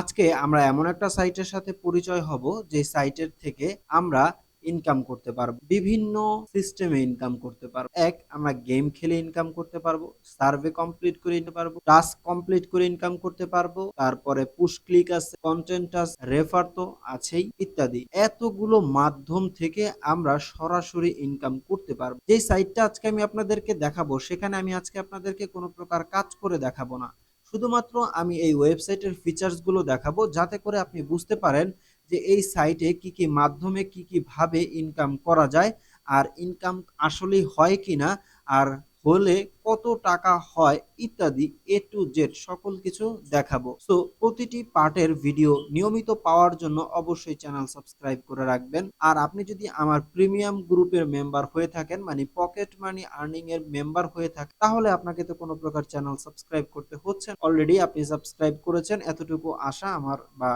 আজকে আমরা এমন একটা সাইটের সাথে পরিচয় হব যে সাইটের থেকে আমরা ইনকাম করতে পারব। বিভিন্ন সিস্টেমে ইনকাম করতে পারব। এক, আমরা গেম খেলে ইনকাম করতে পারব সার্ভে কমপ্লিট করে নিতে পারব টাস্ক কমপ্লিট করে ইনকাম করতে পারব, তারপরে পুশ ক্লিক আছে কন্টেন্ট আছে রেফার তো আছেই, ইত্যাদি। এতগুলো মাধ্যম থেকে আমরা সরাসরি ইনকাম করতে পারব। যে সাইটটা আজকে আমি আপনাদেরকে দেখাবো, সেখানে আমি আজকে আপনাদেরকে কোনো প্রকার কাজ করে দেখাবো না। শুধুমাত্র আমি এই ওয়েবসাইটের ফিচার্সগুলো দেখাবো যাতে করে আপনি বুঝতে পারেন যে এই সাইটে কি কি মাধ্যমে কি কি ভাবে ইনকাম করা যায়, আর ইনকাম আসলেই হয় কি না আর হলে কত টাকা হয় ইত্যাদি এ টু জেড সকল কিছু দেখাবো। সো প্রতিটি পার্টের ভিডিও নিয়মিত পাওয়ার জন্য অবশ্যই চ্যানেল সাবস্ক্রাইব করে রাখবেন। আর আপনি যদি আমার প্রিমিয়াম গ্রুপের মেম্বার হয়ে থাকেন মানে পকেট মানি আর্নিং এর মেম্বার হয়ে থাকেন, তাহলে আপনাকে তো কোনো প্রকার চ্যানেল সাবস্ক্রাইব করতে হচ্ছে অলরেডি আপনি সাবস্ক্রাইব করেছেন, এতটুকু আশা আমার বা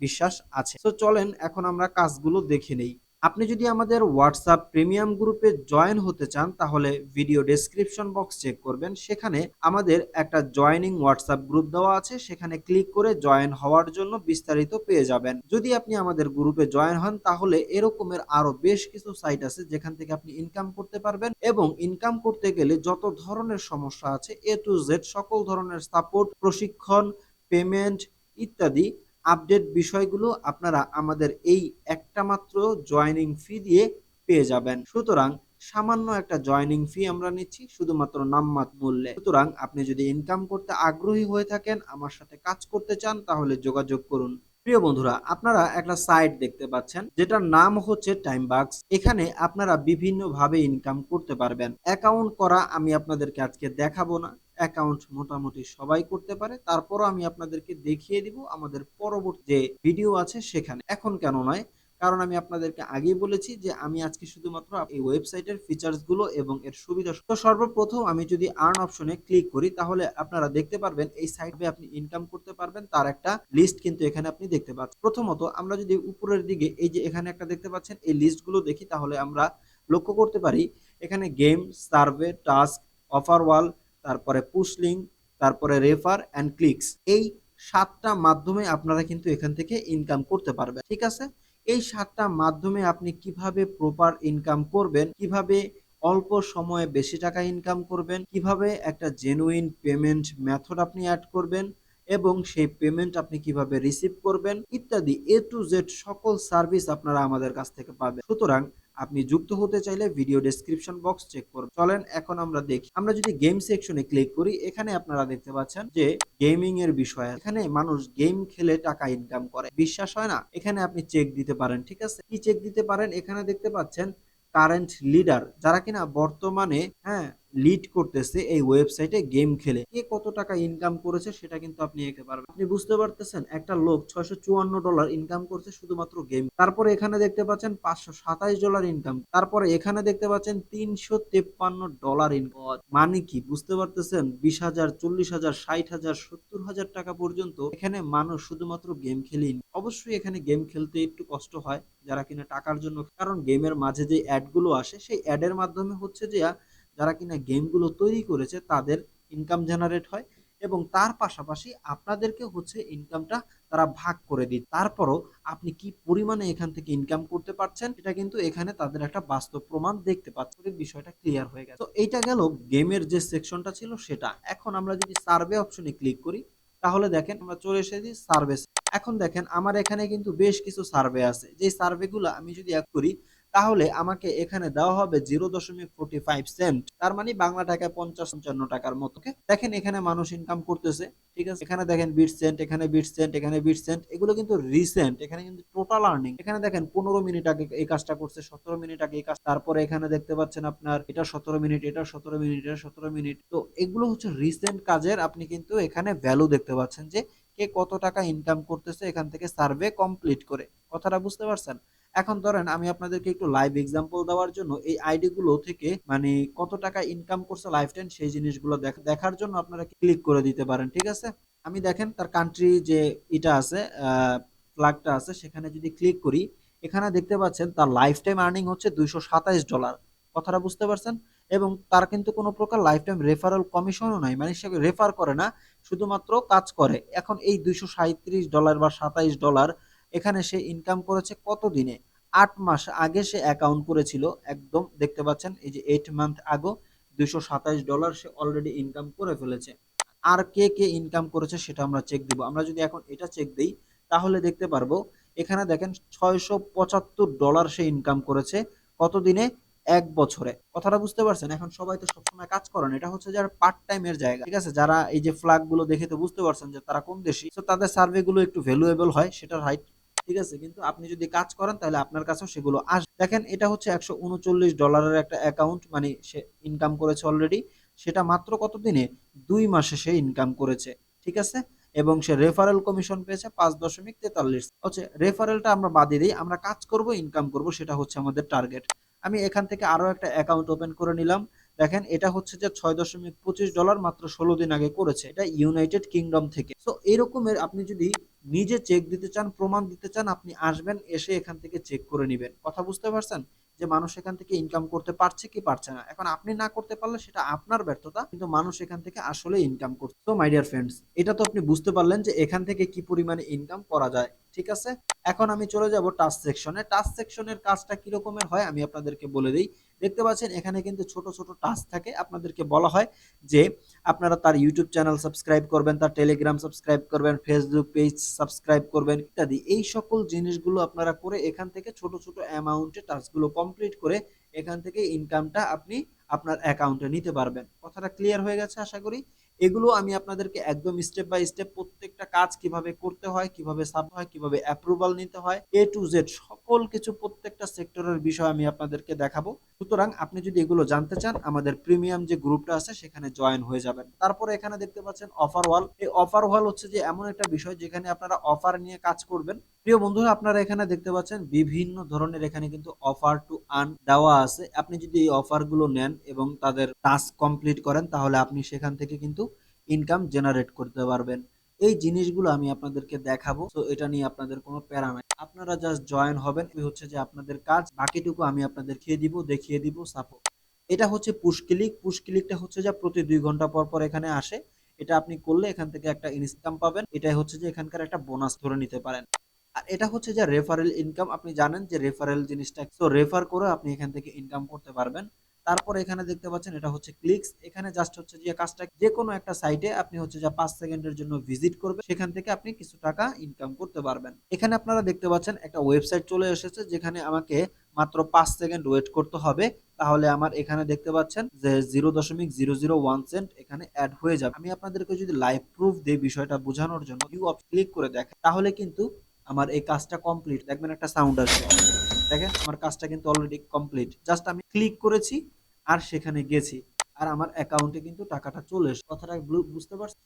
বিশ্বাস আছে। তো চলেন, এখন আমরা কাজগুলো দেখে নেই। আপনি যদি আমাদের হোয়াটসঅ্যাপ প্রিমিয়াম গ্রুপে জয়েন হতে চান, তাহলে ভিডিও ডেসক্রিপশন বক্স চেক করবেন। সেখানে আমাদের একটা জয়েনিং হোয়াটসঅ্যাপ গ্রুপ দেওয়া আছে। সেখানে ক্লিক করে জয়েন হওয়ার জন্য বিস্তারিত পেয়ে যাবেন। যদি আপনি আমাদের গ্রুপে জয়েন হন, তাহলে এরকমের আরও বেশ কিছু সাইট আছে, যেখান থেকে আপনি ইনকাম করতে পারবেন এবং ইনকাম করতে গেলে যত ধরনের সমস্যা আছে এ টু জেড সকল ধরনের সাপোর্ট প্রশিক্ষণ পেমেন্ট ইত্যাদি আপডেট বিষয়গুলো আপনারা আমাদের এই একটা মাত্র জয়নিং ফি দিয়ে পেয়ে যাবেন। সুতরাং সামান্য একটা জয়নিং ফি আমরা নিচ্ছি, শুধুমাত্র নামমাত মূল্যে। সুতরাং আপনি যদি ইনকাম করতে আগ্রহী হয়ে থাকেন, আমার সাথে কাজ করতে চান, তাহলে যোগাযোগ করুন। প্রিয় বন্ধুরা, আপনারা একটা সাইট দেখতে পাচ্ছেন, যেটার নাম হচ্ছে টাইম বাক্স এখানে আপনারা বিভিন্ন ভাবে ইনকাম করতে পারবেন। অ্যাকাউন্ট করা আমি আপনাদেরকে আজকে দেখাবো না। অ্যাকাউন্ট মোটামুটি সবাই করতে পারে। তারপরও আমি আপনাদেরকে দেখিয়ে দিব আমাদের পরবর্তী যে ভিডিও আছে সেখানে। এখন কেন নয়, কারণ আমি আপনাদেরকে আগেই বলেছি যে আমি আজকে শুধুমাত্র এই ওয়েবসাইটের ফিচার্সগুলো এবং এর সুবিধা তো সর্বপ্রথম আমি যদি আর্ন অপশনে ক্লিক করি, তাহলে আপনারা দেখতে পারবেন এই সাইটে আপনি ইনকাম করতে পারবেন। তার একটা লিস্ট কিন্তু এখানে আপনি দেখতে পাচ্ছেন। প্রথমত আমরা যদি উপরের দিকে, এই যে এখানে একটা দেখতে পাচ্ছেন, এই লিস্টগুলো দেখি, তাহলে আমরা লক্ষ্য করতে পারি, এখানে game survey task offer wall তারপরে পুশলিং তারপরে রেফার অ্যান্ড ক্লিকস এই সাতটা মাধ্যমে আপনারা কিন্তু এখান থেকে ইনকাম করতে পারবেন, ঠিক আছে? এই সাতটা মাধ্যমে আপনি কীভাবে প্রপার ইনকাম করবেন, কীভাবে অল্প সময়ে বেশি টাকা ইনকাম করবেন, কীভাবে একটা জেনুইন পেমেন্ট মেথড আপনি অ্যাড করবেন এবং সেই পেমেন্ট আপনি কীভাবে রিসিভ করবেন, ইত্যাদি এ টু জেড সকল সার্ভিস আপনারা আমাদের কাছ থেকে পাবেন। সুতরাং আপনি যুক্ত হতে চাইলে ভিডিও ডেসক্রিপশন বক্স চেক করুন চলেন এখন আমরা দেখি। আমরা যদি গেম সেকশনে ক্লিক করি, এখানে আপনারা দেখতে পাচ্ছেন যে গেমিং এর বিষয় এখানে মানুষ গেম খেলে টাকা ইনকাম করে। বিশ্বাস হয় না? এখানে আপনি চেক দিতে পারেন, ঠিক আছে? কি চেক দিতে পারেন? এখানে দেখতে পাচ্ছেন কারেন্ট লিডার যারা কিনা বর্তমানে হ্যাঁ লিড করতেছে এই ওয়েবসাইটে গেম খেলে। কে কত টাকা ইনকাম করেছে সেটা কিন্তু আপনি এঁকে পারবেন। আপনি বুঝতে পারতেছেন, একটা লোক ছয়শো চুয়ান্ন ডলার ইনকাম করছে শুধুমাত্র গেম তারপরে এখানে দেখতে পাচ্ছেন পাঁচশো সাতাইশ ডলার ইনকাম তারপরে এখানে দেখতে পাচ্ছেন তিনশো তেপ্পান্ন ডলার ইনকাম মানে কি? বুঝতে পারতেছেন? বিশ হাজার, চল্লিশ হাজার, ষাট হাজার, সত্তর হাজার টাকা পর্যন্ত এখানে মানুষ শুধুমাত্র গেম খেলেই অবশ্যই এখানে গেম খেলতে একটু কষ্ট হয় যারা কিনা টাকার জন্য। কারণ গেমের মাঝে যে অ্যাডগুলো আসে, সেই অ্যাডের মাধ্যমে হচ্ছে যে যারা কিনা গেমগুলো তৈরি করেছে, তাদের ইনকাম জেনারেট হয় এবং তার পাশাপাশি আপনাদেরকে হচ্ছে ইনকামটা তারা ভাগ করে দিই। তারপরও আপনি কি পরিমাণে এখান থেকে ইনকাম করতে পারছেন এটা কিন্তু এখানে তাদের একটা বাস্তব প্রমাণ দেখতে পাচ্ছেন। বিষয়টা ক্লিয়ার হয়ে গেছে। তো এইটা গেল গেমের যে সেকশনটা ছিল সেটা। এখন আমরা যদি সার্ভে অপশনে ক্লিক করি, তাহলে দেখেন আমরা চলে এসেছি সার্ভে এখন দেখেন আমার এখানে কিন্তু বেশ কিছু সার্ভে আছে। যে সার্ভেগুলো আমি যদি এক করি তাহলে আমাকে এখানে দেওয়া হবে জিরো দশমিক ফোর্টি ফাইভ সেন্ট। তার মানে বাংলা টাকায় পঞ্চাশ পঞ্চান্ন টাকার মতো দেখেন এখানে মানুষ ইনকাম করতেছে, ঠিক আছে? এখানে দেখেন বিট সেন্ট, এখানে বিট সেন্ট, এখানে বিট সেন্ট, এগুলো কিন্তু রিসেন্ট এখানে কিন্তু টোটাল আর্নিং এখানে দেখেন পনেরো মিনিট আগে এই কাজটা করছে, সতেরো মিনিট আগে এই কাজ, তারপরে এখানে দেখতে পাচ্ছেন আপনার এটা সতেরো মিনিট, এটা সতেরো মিনিট, এটা সতেরো মিনিট। তো এগুলো হচ্ছে রিসেন্ট কাজের, আপনি কিন্তু এখানে ভ্যালু দেখতে পাচ্ছেন যে কে কত টাকা ইনকাম করতেছে এখান থেকে সার্ভে কমপ্লিট করে। কথাটা বুঝতে পারছেন? এখন ধরেন আমি আপনাদেরকে একটু লাইভ এক্সাম্পল দেওয়ার জন্য এই আইডি গুলো থেকে মানে কত টাকা ইনকাম করছে লাইফ টাইম সেই জিনিসগুলো দেখার জন্য আপনারা ক্লিক করে দিতে পারেন, ঠিক আছে? আমি দেখেন তার কান্ট্রি যে এটা আছে ফ্ল্যাগটা আছে, সেখানে যদি ক্লিক করি, এখানে দেখতে পাচ্ছেন তার লাইফ টাইম আর্নিং হচ্ছে দুইশো ডলার কথাটা বুঝতে পারছেন? এবং তার কিন্তু কোনো প্রকার লাইফ টাইম রেফারেল কমিশনও নাই। মানে সে রেফার করে না, শুধুমাত্র কাজ করে। এখন এই দুইশো সাঁত্রিশ ডলার বা সাতাইশ ডলার এখানে সে ইনকাম করেছে কত দিনে আট মাস আগে সে অ্যাকাউন্ট করেছিল, একদম দেখতে পাচ্ছেন, এই যে এইট মান্থ আগো দুইশো সাতাইশ ডলার সে অলরেডি ইনকাম করে ফেলেছে। আর কে কে ইনকাম করেছে সেটা আমরা চেক দিব। আমরা যদি এখন এটা চেক দিই, তাহলে দেখতে পারব, এখানে দেখেন ছয়শো পঁচাত্তর ডলার সে ইনকাম করেছে। কত দিনে এক বছরে। কথাটা বুঝতে পারছেন? এখন সবাই তো সবসময় কাজ করেন এটা হচ্ছে যারা পার্ট টাইমের জায়গা। ঠিক আছে? যারা এই যে ফ্ল্যাগগুলো দেখে তো বুঝতে পারছেন যে তারা কোন দেশি। তো তাদের সার্ভে গুলো একটু ভ্যালুয়েবল হয় সেটা রাইট ঠিক আছে? কিন্তু আপনি যদি কাজ করেন, তাহলে আপনার কাছেও সেগুলো আস দেখেন, এটা হচ্ছে একশো উনচল্লিশ ডলারের একটা অ্যাকাউন্ট মানে সে ইনকাম করেছে অলরেডি সেটা মাত্র কত দিনে দুই মাসে সে ইনকাম করেছে। ঠিক আছে? এবং সে রেফারেল কমিশন পেয়েছে পাঁচ দশমিক তেতাল্লিশ। হচ্ছে রেফারেলটা আমরা বাদই দিই। আমরা কাজ করব ইনকাম করব, সেটা হচ্ছে আমাদের টার্গেট আমি এখান থেকে আরও একটা অ্যাকাউন্ট ওপেন করে নিলাম। দেখেন, এটা হচ্ছে যে ছয় দশমিক পঁচিশ ডলার মাত্র ষোলো দিন আগে করেছে। এটা ইউনাইটেড কিংডম থেকে। তো এরকমের আপনি যদি নিজে চেক দিতে চান, প্রমাণ দিতে চান, আপনি আসবেন, এসে এখান থেকে চেক করে নেবেন। কথা বুঝতে পারছেন? যে মানুষ এখান থেকে ইনকাম করতে পারছে কি পারছে না। এখন আপনি না করতে পারলে সেটা আপনার ব্যর্থতা, কিন্তু মানুষ এখান থেকে আসলে ইনকাম করছে। তো মাই ডিয়ার ফ্রেন্ডস এটা তো আপনি বুঝতে পারলেন যে এখান থেকে কি পরিমাণে ইনকাম করা যায়। ঠিক আছে? এখন আমি চলে যাব টাচ সেকশনে টাচ সেকশনের কাজটা কি রকমের হয় আমি আপনাদেরকে বলে দিই। দেখতে পাচ্ছেন, এখানে কিন্তু ছোট ছোট টাচ থাকে। আপনাদেরকে বলা হয় যে, আপনারা তার ইউটিউব চ্যানেল সাবস্ক্রাইব করবেন, তার টেলিগ্রাম সাবস্ক্রাইব করবেন ফেসবুক পেজ সাবস্ক্রাইব করবেন, ইত্যাদি। এই সকল জিনিসগুলো আপনারা করে এখান থেকে ছোট ছোট অ্যামাউন্টে টাস্কগুলো কমপ্লিট করে এখান থেকে ইনকামটা আপনি আপনার অ্যাকাউন্টে নিতে পারবেন। কথাটা ক্লিয়ার হয়ে গেছে আশা করি? এগুলো আমি আপনাদেরকে একদম স্টেপ বাই স্টেপ প্রত্যেকটা কাজ কীভাবে করতে হয়, কীভাবে সাব হয়, কীভাবে অ্যাপ্রুভাল নিতে হয় এ টু জেড সকল কিছু প্রত্যেকটা সেক্টরের বিষয় আমি আপনাদেরকে দেখাবো। সুতরাং আপনি যদি এগুলো জানতে চান, আমাদের প্রিমিয়াম যে গ্রুপটা আছে, সেখানে জয়েন হয়ে যাবেন। তারপরে এখানে দেখতে পাচ্ছেন অফার ওয়াল এই অফার ওয়াল হচ্ছে যে এমন একটা বিষয় যেখানে আপনারা অফার নিয়ে কাজ করবেন। প্রিয় বন্ধুরা, আপনারা এখানে দেখতে পাচ্ছেন বিভিন্ন ধরনের এখানে কিন্তু অফার টু আর্ন দেওয়া আছে। আপনি যদি এই অফারগুলো নেন এবং তাদের টাস্ক কমপ্লিট করেন, তাহলে আপনি সেখান থেকে কিন্তু ইনকাম জেনারেট করতে পারবেন। এই জিনিসগুলো আমি আপনাদেরকে দেখাবো। তো এটা নিয়ে আপনাদের কোনো প্যারা নাই। আপনারা জাস্ট জয়েন হবেন। হচ্ছে যে আপনাদের কাজ। বাকিটুকু আমি আপনাদের খেয়ে দিব, দেখিয়ে দিব সাপোর্ট এটা হচ্ছে পুশ ক্লিক পুশ ক্লিকটা হচ্ছে যে প্রতি দুই ঘণ্টা পর পর এখানে আসে। এটা আপনি করলে এখান থেকে একটা ইনকাম পাবেন। এটাই হচ্ছে যে এখানকার একটা বোনাস ধরে নিতে পারেন। আর এটা হচ্ছে যে রেফারেল ইনকাম আপনি জানেন যে রেফারেল জিনিসটা তো রেফার করে আপনি এখান থেকে ইনকাম করতে পারবেন। তারপর এখানে দেখতে পাচ্ছেন এটা হচ্ছে ক্লিকস এখানে জাস্ট হচ্ছে যে কাজটা যে কোনো একটা সাইটে আপনি হচ্ছে যে পাঁচ সেকেন্ডের জন্য ভিজিট করবে সেখান থেকে আপনি কিছু টাকা ইনকাম করতে পারবেন। এখানে আপনারা দেখতে পাচ্ছেন একটা ওয়েবসাইট চলে এসেছে, যেখানে আমাকে মাত্র পাঁচ সেকেন্ড ওয়েট করতে হবে। তাহলে আমার এখানে দেখতে পাচ্ছেন যে জিরো দশমিক জিরো জিরো ওয়ান সেন্ট এখানে অ্যাড হয়ে যাবে। আমি আপনাদেরকে যদি লাইভ প্রুফ দিই বিষয়টা বোঝানোর জন্য ইউ অফ ক্লিক করে দেখেন, তাহলে কিন্তু আমার এই কাজটা কমপ্লিট দেখবেন একটা সাউন্ড আসবে দেখেন, আমার কাজটা কিন্তু অলরেডি কমপ্লিট জাস্ট আমি ক্লিক করেছি আর সেখানে গেছি। আর আমার অ্যাকাউন্টে কিন্তু টাকাটা চলে এসে কথাটা বুঝতে পারছি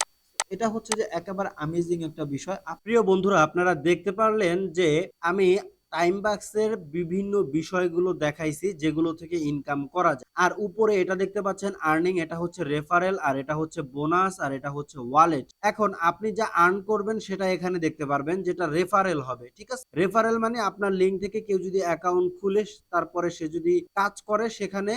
এটা হচ্ছে যে একেবারে আমেজিং একটা বিষয়। প্রিয় বন্ধুরা, আপনারা দেখতে পারলেন যে আমি টাইম বাক্সের বিভিন্ন বিষয়গুলো দেখাইছি, যেগুলো থেকে ইনকাম করা যায়। আর উপরে এটা দেখতে পাচ্ছেন আর্নিং এটা হচ্ছে রেফারেল আর এটা হচ্ছে বোনাস আর এটা হচ্ছে ওয়ালেট এখন আপনি যা আর্ন করবেন, সেটা এখানে দেখতে পারবেন যেটা রেফারেল হবে, ঠিক আছে? রেফারেল মানে আপনার লিঙ্ক থেকে কেউ যদি অ্যাকাউন্ট খুলে, তারপরে সে যদি কাজ করে, সেখানে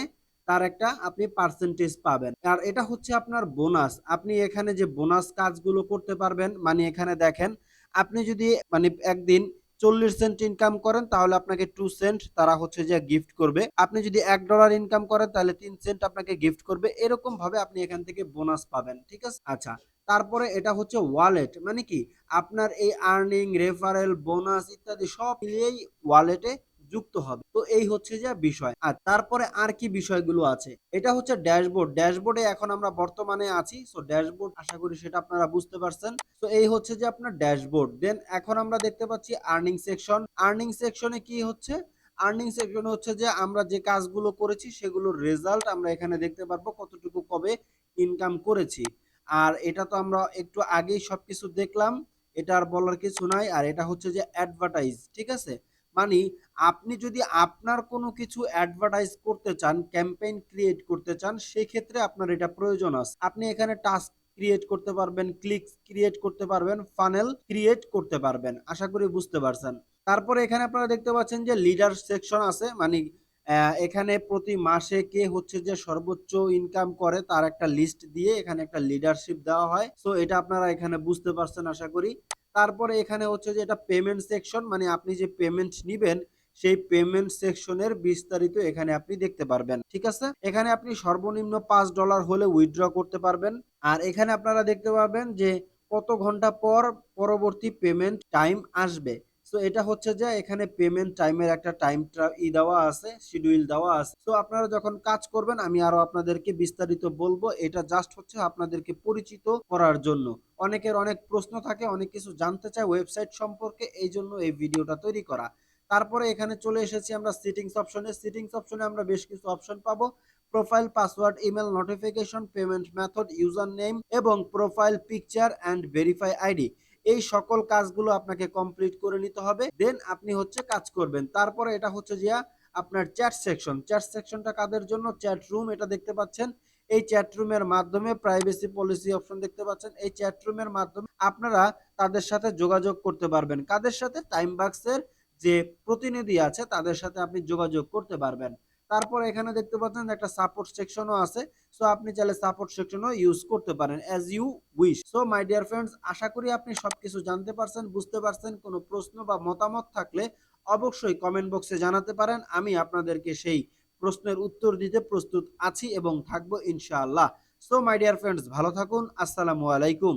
তার একটা আপনি পার্সেন্টেজ পাবেন। আর এটা হচ্ছে আপনার বোনাস আপনি এখানে যে বোনাস কাজগুলো করতে পারবেন মানে এখানে দেখেন, আপনি যদি মানে একদিন চল্লিশ সেন্ট ইনকাম করেন, তাহলে আপনাকে টু সেন্ট তারা হচ্ছে যে গিফট করবে। আপনি যদি এক ডলার ইনকাম করেন, তাহলে তিন সেন্ট আপনাকে গিফট করবে। এরকম ভাবে আপনি এখান থেকে বোনাস পাবেন, ঠিক আছে? আচ্ছা তারপরে এটা হচ্ছে ওয়ালেট মানে কি? আপনার এই আর্নিং রেফারেল বোনাস ইত্যাদি সব মিলিয়েই ওয়ালেটে যুক্ত হবে। তো এই হচ্ছে যে বিষয়। আর তারপরে আর কি বিষয়গুলো আছে? এটা হচ্ছে ড্যাশবোর্ড। ড্যাশবোর্ডে এখন আমরা বর্তমানে আছি। সো ড্যাশবোর্ড, আশা করি সেটা আপনারা বুঝতে পারছেন। তো এই হচ্ছে যে আপনার ড্যাশবোর্ড। দেন এখন আমরা দেখতে পাচ্ছি আর্নিং সেকশন আর্নিং সেকশনে কি হচ্ছে? আর্নিং সেকশন হচ্ছে যে আমরা যে কাজগুলো করেছি, সেগুলোর রেজাল্ট আমরা এখানে দেখতে পারব কতটুকু কবে ইনকাম করেছি। আর এটা তো আমরা একটু আগেই সবকিছু দেখলাম। এটা আর বলার কিছু নাই। আর এটা হচ্ছে যে অ্যাডভার্টাইজ ঠিক আছে? মানে আপনি যদি আপনার কোনো কিছু অ্যাডভার্টাইজ করতে চান ক্যাম্পেইন ক্রিয়েট করতে চান, সেক্ষেত্রে আপনার এটা প্রয়োজন আছে। আপনি এখানে টাস্ক ক্রিয়েট করতে পারবেন ক্লিক ক্রিয়েট করতে পারবেন ফানেল ক্রিয়েট করতে পারবেন, আশা করি বুঝতে পারছেন। তারপরে এখানে আপনারা দেখতে পাচ্ছেন যে লিডার সেকশন আছে মানে এখানে প্রতি মাসে কে হচ্ছে যে সর্বোচ্চ ইনকাম করে, তার একটা লিস্ট দিয়ে এখানে একটা লিডারশিপ দেওয়া হয়। সো এটা আপনারা এখানে বুঝতে পারছেন, আশা করি। তারপরে এখানে হচ্ছে যে এটা পেমেন্ট সেকশন মানে আপনি যে পেমেন্ট নিবেন, সেই পেমেন্ট সেকশনের বিস্তারিত এখানে আপনি দেখতে পারবেন, ঠিক আছে? এখানে আপনি সর্বনিম্ন পাঁচ ডলার হলে উইথড্র করতে পারবেন। আর এখানে আপনারা দেখতে পাবেন যে কত ঘণ্টা পর পরবর্তী পেমেন্ট টাইম আসবে। সো এটা হচ্ছে যে এখানে পেমেন্ট টাইমের একটা টাইম ই দেওয়া আছে শিডিউল দেওয়া আছে। তো আপনারা যখন কাজ করবেন, আমি আরও আপনাদেরকে বিস্তারিত বলব। এটা জাস্ট হচ্ছে আপনাদেরকে পরিচিত করার জন্য। অনেকের অনেক প্রশ্ন থাকে, অনেক কিছু জানতে চায় ওয়েবসাইট সম্পর্কে, এই জন্য এই ভিডিওটা তৈরি করা। তারপরে এখানে চলে এসেছি আমরা সিটিংস অপশনে সিটিংস অপশনে আমরা বেশ কিছু অপশন পাবো। Profile password email notification payment method user name এবং profile picture and verify ID এই সকল কাজগুলো আপনাকে কমপ্লিট করে নিতে হবে। দেন আপনি হচ্ছে কাজ করবেন। তারপরে এটা হচ্ছে যে আপনার চ্যাট সেকশন চ্যাট সেকশনটা কাদের জন্য? চ্যাট রুম এটা দেখতে পাচ্ছেন। এই চ্যাট রুমের মাধ্যমে প্রাইভেসি পলিসি অপশন দেখতে পাচ্ছেন। এই চ্যাট রুমের মাধ্যমে আপনারা তাদের সাথে যোগাযোগ করতে পারবেন। কাদের সাথে? টাইম বাক্সের যে প্রতিনিধি আছে, তাদের সাথে আপনি যোগাযোগ করতে পারবেন। তারপর এখানে দেখতে পাচ্ছেন একটা সাপোর্ট সেকশনও আছে। সো আপনি চাইলে সাপোর্ট সেকশনও ইউজ করতে পারেন as you wish so my dear friends আশা করি আপনি সবকিছু জানতে পারছেন, বুঝতে পারছেন। কোনো প্রশ্ন বা মতামত থাকলে অবশ্যই কমেন্ট বক্সে জানাতে পারেন। আমি আপনাদেরকে সেই প্রশ্নের উত্তর দিতে প্রস্তুত আছি এবং থাকব ইনশাআল্লাহ। সো মাই ডিয়ার ফ্রেন্ডস ভালো থাকুন। আসসালামু আলাইকুম।